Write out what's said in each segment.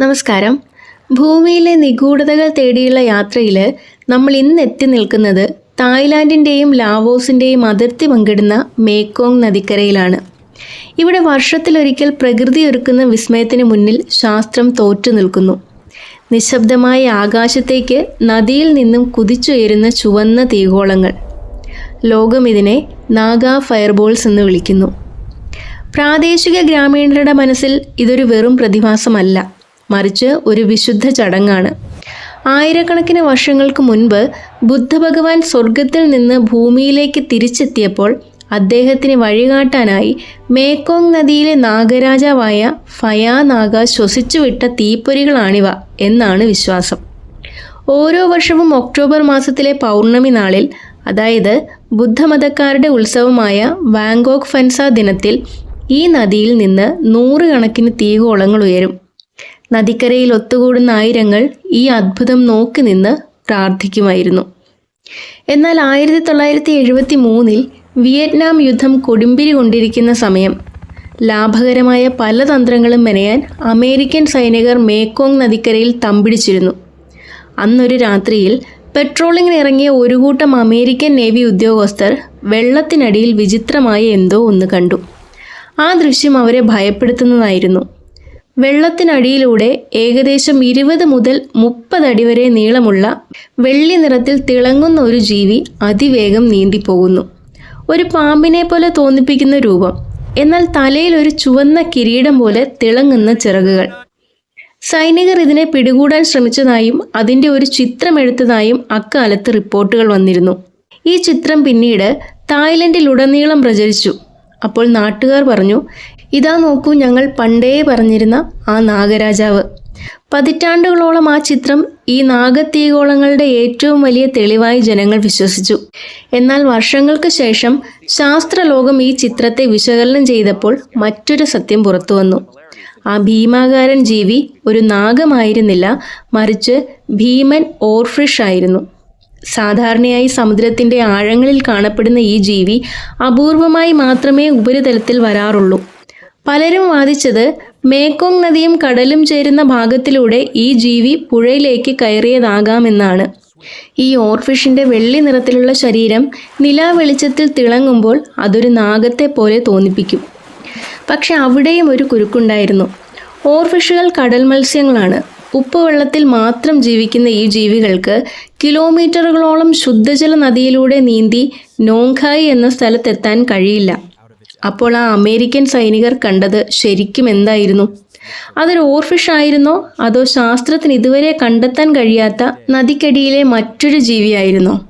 നമസ്കാരം. ഭൂമിയിലെ നിഗൂഢതകൾ തേടിയുള്ള യാത്രയിൽ നമ്മൾ ഇന്ന് എത്തി നിൽക്കുന്നത് തായ്ലാൻഡിന്റെയും ലാവോസിന്റെയും അതിർത്തി പങ്കിടുന്ന മേക്കോങ് നദിക്കരയിലാണ്. ഇവിടെ വർഷത്തിലൊരിക്കൽ പ്രകൃതി ഒരുക്കുന്ന വിസ്മയത്തിന് മുന്നിൽ ശാസ്ത്രം തോറ്റു നിൽക്കുന്നു. നിശബ്ദമായ ആകാശത്തേക്ക് നദിയിൽ നിന്നും കുതിച്ചുയരുന്ന ചുവന്ന തീകോളങ്ങൾ. ലോകം ഇതിനെ നാഗ ഫയർബോൾസ് എന്ന് വിളിക്കുന്നു. പ്രാദേശിക ഗ്രാമീണരുടെ മനസ്സിൽ ഇതൊരു വെറും പ്രതിഭാസമല്ല. മറിച്ച് ഒരു വിശുദ്ധ ചടങ്ങാണ്. ആയിരക്കണക്കിന് വർഷങ്ങൾക്ക് മുൻപ് ബുദ്ധഭഗവാൻ സ്വർഗത്തിൽ നിന്ന് ഭൂമിയിലേക്ക് തിരിച്ചെത്തിയപ്പോൾ അദ്ദേഹത്തിന് വഴികാട്ടാനായി മേക്കോങ് നദിയിലെ നാഗരാജാവായ ഫയാ നാഗ ശ്വസിച്ചുവിട്ട തീപ്പൊരികളാണിവ എന്നാണ് വിശ്വാസം. ഓരോ വർഷവും ഒക്ടോബർ മാസത്തിലെ പൗർണമി നാളിൽ അതായത് ബുദ്ധമതക്കാരുടെ ഉത്സവമായ വാങ്കോക്ക് ഫൻസ ദിനത്തിൽ ഈ നദിയിൽ നിന്ന് നൂറുകണക്കിന് തീകോളങ്ങൾ ഉയരും. നദിക്കരയിൽ ഒത്തുകൂടുന്ന ആയിരങ്ങൾ ഈ അത്ഭുതം നോക്കി നിന്ന് പ്രാർത്ഥിക്കുമായിരുന്നു. എന്നാൽ ആയിരത്തി തൊള്ളായിരത്തി എഴുപത്തി മൂന്നിൽ വിയറ്റ്നാം യുദ്ധം കൊടുമ്പിരി കൊണ്ടിരിക്കുന്ന സമയം ലാഭകരമായ പല തന്ത്രങ്ങളും മെനയാൻ അമേരിക്കൻ സൈനികർ മേക്കോങ് നദിക്കരയിൽ തമ്പിടിച്ചിരുന്നു. അന്നൊരു രാത്രിയിൽ പെട്രോളിങ്ങിന് ഇറങ്ങിയ ഒരു കൂട്ടം അമേരിക്കൻ നേവി ഉദ്യോഗസ്ഥർ വെള്ളത്തിനടിയിൽ വിചിത്രമായ എന്തോ ഒന്ന് കണ്ടു. ആ ദൃശ്യം അവരെ ഭയപ്പെടുത്തുന്നതായിരുന്നു. വെള്ളത്തിനടിയിലൂടെ ഏകദേശം ഇരുപത് മുതൽ മുപ്പതടി വരെ നീളമുള്ള വെള്ളി നിറത്തിൽ തിളങ്ങുന്ന ഒരു ജീവി അതിവേഗം നീന്തിപ്പോകുന്നു. ഒരു പാമ്പിനെ പോലെ തോന്നിപ്പിക്കുന്ന രൂപം. എന്നാൽ തലയിൽ ഒരു ചുവന്ന കിരീടം പോലെ തിളങ്ങുന്ന ചിറകുകൾ. സൈനികർ ഇതിനെ പിടികൂടാൻ ശ്രമിച്ചതായും അതിന്റെ ഒരു ചിത്രം എടുത്തതായും അക്കാലത്ത് റിപ്പോർട്ടുകൾ വന്നിരുന്നു. ഈ ചിത്രം പിന്നീട് തായ്ലൻഡിലുടനീളം പ്രചരിച്ചു. അപ്പോൾ നാട്ടുകാർ പറഞ്ഞു ഇതാ നോക്കൂ ഞങ്ങൾ പണ്ടേ പറഞ്ഞിരുന്ന ആ നാഗരാജാവ്. പതിറ്റാണ്ടുകളോളം ആ ചിത്രം ഈ നാഗത്തീകോളങ്ങളുടെ ഏറ്റവും വലിയ തെളിവായി ജനങ്ങൾ വിശ്വസിച്ചു. എന്നാൽ വർഷങ്ങൾക്ക് ശേഷം ശാസ്ത്രലോകം ഈ ചിത്രത്തെ വിശകലനം ചെയ്തപ്പോൾ മറ്റൊരു സത്യം പുറത്തു വന്നു. ആ ഭീമാകാരൻ ജീവി ഒരു നാഗമായിരുന്നില്ല മറിച്ച് ഭീമൻ ഓർഫിഷ് ആയിരുന്നു. സാധാരണയായി സമുദ്രത്തിന്റെ ആഴങ്ങളിൽ കാണപ്പെടുന്ന ഈ ജീവി അപൂർവമായി മാത്രമേ ഉപരിതലത്തിൽ വരാറുള്ളൂ. പലരും വാദിച്ചത് മേക്കോങ് നദിയും കടലും ചേരുന്ന ഭാഗത്തിലൂടെ ഈ ജീവി പുഴയിലേക്ക് കയറിയതാകാമെന്നാണ്. ഈ ഓർഫിഷിന്റെ വെള്ളി നിറത്തിലുള്ള ശരീരം നിലാ വെളിച്ചത്തിൽ തിളങ്ങുമ്പോൾ അതൊരു നാഗത്തെ പോലെ തോന്നിപ്പിക്കും. പക്ഷെ അവിടെയും ഒരു കുരുക്കുണ്ടായിരുന്നു. ഓർഫിഷുകൾ കടൽ മത്സ്യങ്ങളാണ്. ഉപ്പുവെള്ളത്തിൽ മാത്രം ജീവിക്കുന്ന ഈ ജീവികൾക്ക് കിലോമീറ്ററുകളോളം ശുദ്ധജല നദിയിലൂടെ നീന്തി നോങ്കായ് എന്ന സ്ഥലത്തെത്താൻ കഴിയില്ല. അപ്പോൾ ആ അമേരിക്കൻ സൈനികർ കണ്ടത് ശരിക്കും എന്തായിരുന്നു? അതൊരു ഓർഫിഷ് ആയിരുന്നോ? അതോ ശാസ്ത്രത്തിന് ഇതുവരെ കണ്ടെത്താൻ കഴിയാത്ത നദിക്കടിയിലെ മറ്റൊരു ജീവിയായിരുന്നോ?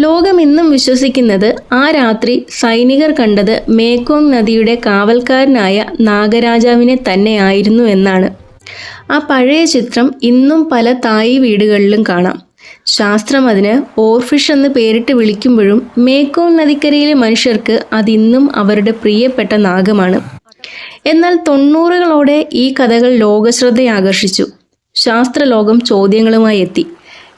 ലോകം ഇന്നും വിശ്വസിക്കുന്നത് ആ രാത്രി സൈനികർ കണ്ടത് മേക്കോങ് നദിയുടെ കാവൽക്കാരനായ നാഗരാജാവിനെ തന്നെയായിരുന്നു എന്നാണ്. ആ പഴയ ചിത്രം ഇന്നും പല തായി വീടുകളിലും കാണാം. ശാസ്ത്രം അതിന് ഓർഫിഷ് എന്ന് പേരിട്ട് വിളിക്കുമ്പോഴും മേക്കോൺ നദിക്കരയിലെ മനുഷ്യർക്ക് അതിന്നും അവരുടെ പ്രിയപ്പെട്ട നാഗമാണ്. എന്നാൽ തൊണ്ണൂറുകളോടെ ഈ കഥകൾ ലോകശ്രദ്ധയാകർഷിച്ചു. ശാസ്ത്രലോകം ചോദ്യങ്ങളുമായി എത്തി.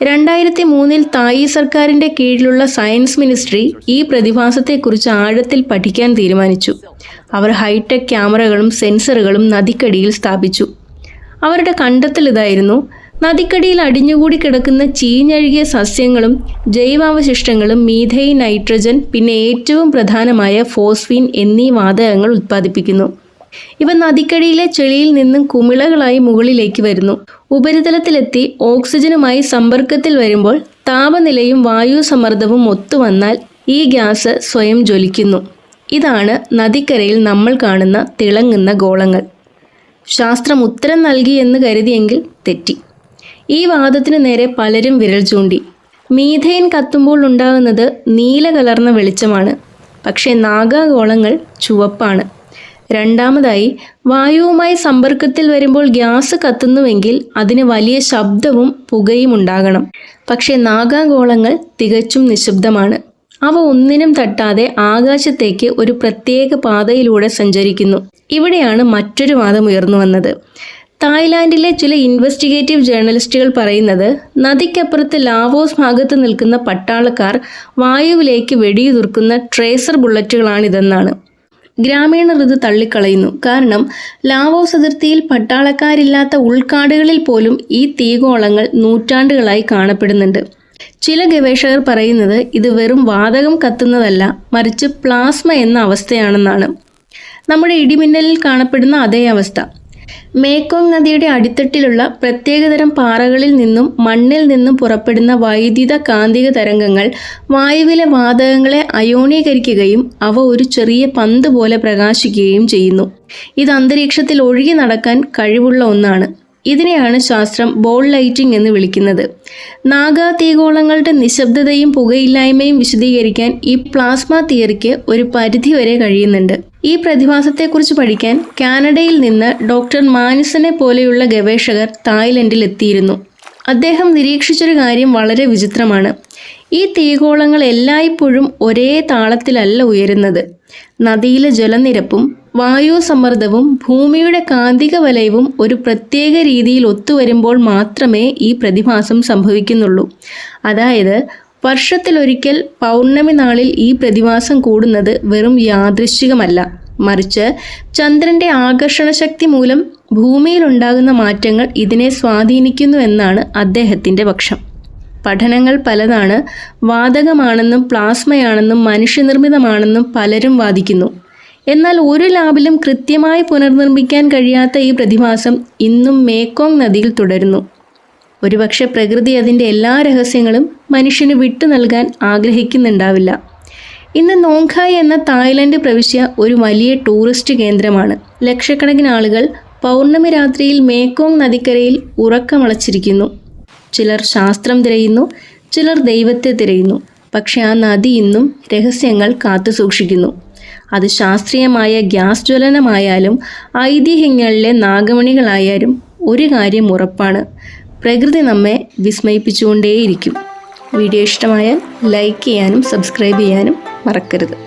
രണ്ടായിരത്തി മൂന്നിൽ തായി സർക്കാരിന്റെ കീഴിലുള്ള സയൻസ് മിനിസ്ട്രി ഈ പ്രതിഭാസത്തെക്കുറിച്ച് ആഴത്തിൽ പഠിക്കാൻ തീരുമാനിച്ചു. അവർ ഹൈടെക് ക്യാമറകളും സെൻസറുകളും നദിക്കടിയിൽ സ്ഥാപിച്ചു. അവരുടെ കണ്ടെത്തൽ ഇതായിരുന്നു നദിക്കടിയിൽ അടിഞ്ഞുകൂടി കിടക്കുന്ന ചീഞ്ഞഴുകിയ സസ്യങ്ങളും ജൈവാവശിഷ്ടങ്ങളും മീഥൈൻ നൈട്രജൻ പിന്നെ ഏറ്റവും പ്രധാനമായ ഫോസ്ഫീൻ എന്നീ വാതകങ്ങൾ ഉത്പാദിപ്പിക്കുന്നു ഇവ നദിക്കടിയിലെ ചെളിയിൽ നിന്നും കുമിളകളായി മുകളിലേക്ക് വരുന്നു. ഉപരിതലത്തിലെത്തി ഓക്സിജനുമായി സമ്പർക്കത്തിൽ വരുമ്പോൾ താപനിലയും വായു സമ്മർദ്ദവും ഒത്തുവന്നാൽ ഈ ഗ്യാസ് സ്വയം ജ്വലിക്കുന്നു. ഇതാണ് നദിക്കരയിൽ നമ്മൾ കാണുന്ന തിളങ്ങുന്ന ഗോളങ്ങൾ. ശാസ്ത്രം ഉത്തരം നൽകി എന്ന് കരുതിയെങ്കിൽ തെറ്റി. ഈ വാദത്തിന് നേരെ പലരും വിരൽ ചൂണ്ടി. മീഥൈൻ കത്തുമ്പോൾ ഉണ്ടാകുന്നത് നീല കലർന്ന വെളിച്ചമാണ്. പക്ഷേ നാഗാഗോളങ്ങൾ ചുവപ്പാണ്. രണ്ടാമതായി വായുവുമായി സമ്പർക്കത്തിൽ വരുമ്പോൾ ഗ്യാസ് കത്തുന്നുവെങ്കിൽ അതിന് വലിയ ശബ്ദവും പുകയും ഉണ്ടാകണം. പക്ഷേ നാഗാഗോളങ്ങൾ തികച്ചും നിശബ്ദമാണ്. അവ ഒന്നിനും തട്ടാതെ ആകാശത്തേക്ക് ഒരു പ്രത്യേക പാതയിലൂടെ സഞ്ചരിക്കുന്നു. ഇവിടെയാണ് മറ്റൊരു വാദം ഉയർന്നു വന്നത്. തായ്ലാൻഡിലെ ചില ഇൻവെസ്റ്റിഗേറ്റീവ് ജേർണലിസ്റ്റുകൾ പറയുന്നത് നദിക്കപ്പുറത്ത് ലാവോസ് ഭാഗത്ത് നിൽക്കുന്ന പട്ടാളക്കാർ വായുവിലേക്ക് വെടിയുതിർക്കുന്ന ട്രേസർ ബുള്ളറ്റുകളാണിതെന്നാണ്. ഗ്രാമീണർ ഇത് തള്ളിക്കളയുന്നു. കാരണം ലാവോസ് അതിർത്തിയിൽ പട്ടാളക്കാരില്ലാത്ത ഉൾക്കാടുകളിൽ പോലും ഈ തീകോളങ്ങൾ നൂറ്റാണ്ടുകളായി കാണപ്പെടുന്നുണ്ട്. ചില ഗവേഷകർ പറയുന്നത് ഇത് വെറും വാതകം കത്തുന്നതല്ല മറിച്ച് പ്ലാസ്മ എന്ന അവസ്ഥയാണെന്നാണ്. നമ്മുടെ ഇടിമിന്നലിൽ കാണപ്പെടുന്ന അതേ അവസ്ഥ. മേക്കോങ് നദിയുടെ അടിത്തട്ടിലുള്ള പ്രത്യേകതരം പാറകളിൽ നിന്നും മണ്ണിൽ നിന്നും പുറപ്പെടുന്ന വൈദ്യുത കാന്തിക തരംഗങ്ങൾ വായുവിലെ വാതകങ്ങളെ അയോണീകരിക്കുകയും അവ ഒരു ചെറിയ പന്ത് പോലെ പ്രകാശിക്കുകയും ചെയ്യുന്നു. ഇത് അന്തരീക്ഷത്തിൽ ഒഴുകി നടക്കാൻ കഴിവുള്ള ഒന്നാണ്. ഇതിനെയാണ് ശാസ്ത്രം ബോൾ ലൈറ്റിംഗ് എന്ന് വിളിക്കുന്നത്. നാഗാ തീഗോളങ്ങളുടെ നിശബ്ദതയും പുകയില്ലായ്മയും വിശദീകരിക്കാൻ ഈ പ്ലാസ്മ തിയറിക്ക് ഒരു പരിധിവരെ കഴിയുന്നുണ്ട്. ഈ പ്രതിഭാസത്തെക്കുറിച്ച് പഠിക്കാൻ കാനഡയിൽ നിന്ന് ഡോക്ടർ മാനിസനെ പോലെയുള്ള ഗവേഷകർ തായ്ലൻഡിൽ എത്തിയിരുന്നു അദ്ദേഹം നിരീക്ഷിച്ചൊരു കാര്യം വളരെ വിചിത്രമാണ്. ഈ തീഗോളങ്ങൾ എല്ലായ്പ്പോഴും ഒരേ താളത്തിലല്ല ഉയരുന്നത്. നദിയിലെ ജലനിരപ്പും വായു സമ്മർദ്ദവും ഭൂമിയുടെ കാന്തിക വലയവും ഒരു പ്രത്യേക രീതിയിൽ ഒത്തുവരുമ്പോൾ മാത്രമേ ഈ പ്രതിഭാസം സംഭവിക്കുന്നുള്ളൂ. അതായത് വർഷത്തിലൊരിക്കൽ പൗർണമി നാളിൽ ഈ പ്രതിഭാസം കൂടുന്നത് വെറും യാദൃശ്ചികമല്ല. മറിച്ച് ചന്ദ്രന്റെ ആകർഷണശക്തി മൂലം ഭൂമിയിലുണ്ടാകുന്ന മാറ്റങ്ങൾ ഇതിനെ സ്വാധീനിക്കുന്നു എന്നാണ് അദ്ദേഹത്തിന്റെ പക്ഷം. പഠനങ്ങൾ പലതാണ്. വാതകമാണെന്നും പ്ലാസ്മയാണെന്നും മനുഷ്യനിർമ്മിതമാണെന്നും പലരും വാദിക്കുന്നു. എന്നാൽ ഒരു ലാബിലും കൃത്യമായി പുനർനിർമ്മിക്കാൻ കഴിയാത്ത ഈ പ്രതിഭാസം ഇന്നും മേക്കോങ് നദിയിൽ തുടരുന്നു. ഒരുപക്ഷെ പ്രകൃതി അതിന്റെ എല്ലാ രഹസ്യങ്ങളും മനുഷ്യന് വിട്ടു നൽകാൻ ആഗ്രഹിക്കുന്നുണ്ടാവില്ല. ഇന്ന് നോങ്കായ് എന്ന തായ്ലൻഡ് പ്രവിശ്യ ഒരു വലിയ ടൂറിസ്റ്റ് കേന്ദ്രമാണ്. ലക്ഷക്കണക്കിന് ആളുകൾ പൗർണമി രാത്രിയിൽ മേക്കോങ് നദിക്കരയിൽ ഉറക്കമളച്ചിരിക്കുന്നു. ചിലർ ശാസ്ത്രം തിരയുന്നു ചിലർ ദൈവത്തെ തിരയുന്നു. പക്ഷെ ആ നദി ഇന്നും രഹസ്യങ്ങൾ കാത്തു സൂക്ഷിക്കുന്നു. അത് ശാസ്ത്രീയമായ ഗ്യാസ് ജ്വലനമായാലും ഐതിഹ്യങ്ങളിലെ നാഗമണികളായാലും ഒരു കാര്യം ഉറപ്പാണ്. പ്രകൃതി നമ്മെ വിസ്മയിപ്പിച്ചുകൊണ്ടേയിരിക്കും. വീഡിയോ ഇഷ്ടമായാൽ ലൈക്ക് ചെയ്യാനും സബ്സ്ക്രൈബ് ചെയ്യാനും മറക്കരുത്.